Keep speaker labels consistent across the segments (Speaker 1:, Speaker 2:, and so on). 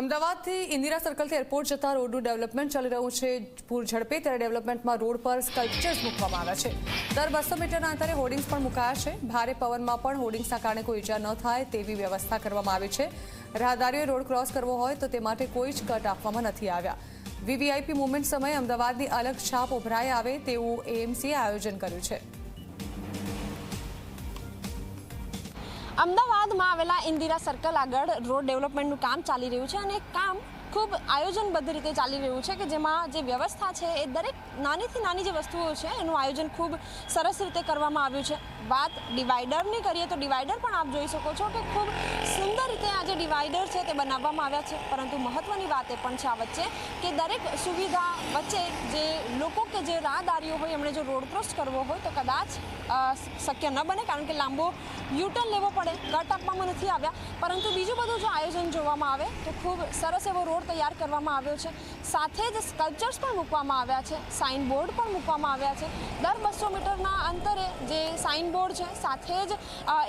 Speaker 1: અમદાવાદથી ઇન્દિરા સર્કલથી એરપોર્ટ જતા રોડનું ડેવલપમેન્ટ ચાલી રહ્યું છે. પૂર ઝડપે ત્યારે ડેવલપમેન્ટમાં રોડ પર સ્કલ્પચર્સ મૂકવામાં આવ્યા છે. દર બસો મીટરના અંતરે હોર્ડિંગ્સ પણ મુકાયા છે. ભારે પવનમાં પણ હોર્ડિંગ્સના કારણે કોઈ ઈજા ન થાય તેવી વ્યવસ્થા કરવામાં આવી છે. રાહદારીઓએ રોડ ક્રોસ કરવો હોય તો તે માટે કોઈ જ કટ આપવામાં નથી આવ્યા. વીવીઆઈપી મુવમેન્ટ સમયે અમદાવાદની અલગ છાપ ઉભરાઈ આવે તેવું એએમસીએ આયોજન કર્યું છે.
Speaker 2: અમદાવાદમાં આવેલા ઇન્દિરા સર્કલ આગળ રોડ ડેવલપમેન્ટનું કામ ચાલી રહ્યું છે અને કામ ખૂબ આયોજનબદ્ધ રીતે ચાલી રહ્યું છે કે જેમાં જે વ્યવસ્થા છે એ દરેક નાનીથી નાની જે વસ્તુઓ છે, એનું આયોજન ખૂબ સરસ રીતે કરવામાં આવ્યું છે. વાત ડિવાઈડરની કરીએ તો ડિવાઈડર પણ આપ જોઈ શકો છો કે ખૂબ સુંદર રીતે આ જે ડિવાઈડર છે તે બનાવવામાં આવ્યા છે. પરંતુ મહત્ત્વની વાત એ પણ છે આ વચ્ચે કે દરેક સુવિધા વચ્ચે જે લોકો કે જે રાહદારીઓ હોય, એમણે જો રોડ ક્રોસ કરવો હોય તો કદાચ શક્ય ન બને કારણ કે લાંબો યુટર્ન લેવો પડે. કટ આપવામાં નથી આવ્યા. પરંતુ બીજું બધું જો આયોજન જોવામાં આવે તો ખૂબ સરસ એવો રોડ તૈયાર કરવામાં આવ્યો છે. સાથે જ સ્કલ્પચર્સ પણ મૂકવામાં આવ્યા છે. સાઇન બોર્ડ પણ મૂકવામાં આવ્યા છે. દર બસો મીટરના અંતરે જે સાઇન બોર્ડ છે, સાથે જ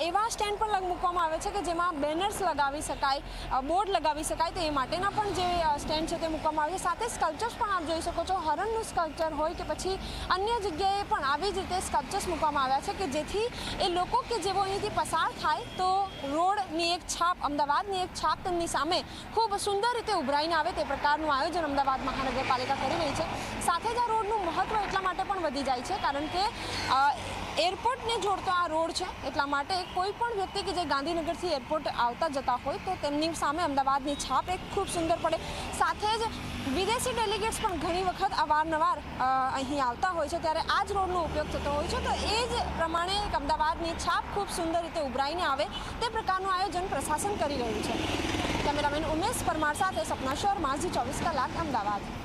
Speaker 2: એવા સ્ટેન્ડ પણ મૂકવામાં આવે છે કે જેમાં બેનર્સ લગાવી શકાય બોર્ડ લગાવી શકાય તો એ માટેના પણ જે સ્ટેન્ડ છે તે મૂકવામાં આવે છે. સાથે સ્કલ્પચર્સ પણ આપ જોઈ શકો છો. હરણનું સ્કલ્પચર હોય કે પછી અન્ય જગ્યાએ પણ આવી જ રીતે સ્કલ્પચર્સ મૂકવામાં આવ્યા છે કે જેથી એ લોકો કે જેઓ અહીંથી પસાર થાય તો રોડની એક છાપ, અમદાવાદની એક છાપ તેમની સામે ખૂબ સુંદર રીતે ઉભરાઈને આવે તે પ્રકારનું આયોજન અમદાવાદ મહાનગરપાલિકા કરી રહી છે. સાથે જ આ રોડનું મહત્ત્વ એટલા માટે પણ વધી જાય છે, કારણ કે એરપોર્ટને જોડતો આ રોડ છે, એટલા માટે કોઈ પણ વ્યક્તિ કે જે ગાંધીનગરથી એરપોર્ટ આવતા જતા હોય તો તેમની સામે અમદાવાદની છાપ એક ખૂબ સુંદર પડે. સાથે જ વિદેશી ડેલિગેટ્સ પણ ઘણી વખત અવારનવાર અહીં આવતા હોય છે. ત્યારે આ જ રોડનો ઉપયોગ થતો હોય છે. તો એ જ પ્રમાણે એક અમદાવાદની છાપ ખૂબ સુંદર રીતે ઉભરાઈને આવે તે પ્રકારનું આયોજન પ્રશાસન કરી રહ્યું છે. ઉમેશ પરમાર સાથે સપના શર્મા ઝી ચોવીસ કલાક અમદાવાદ.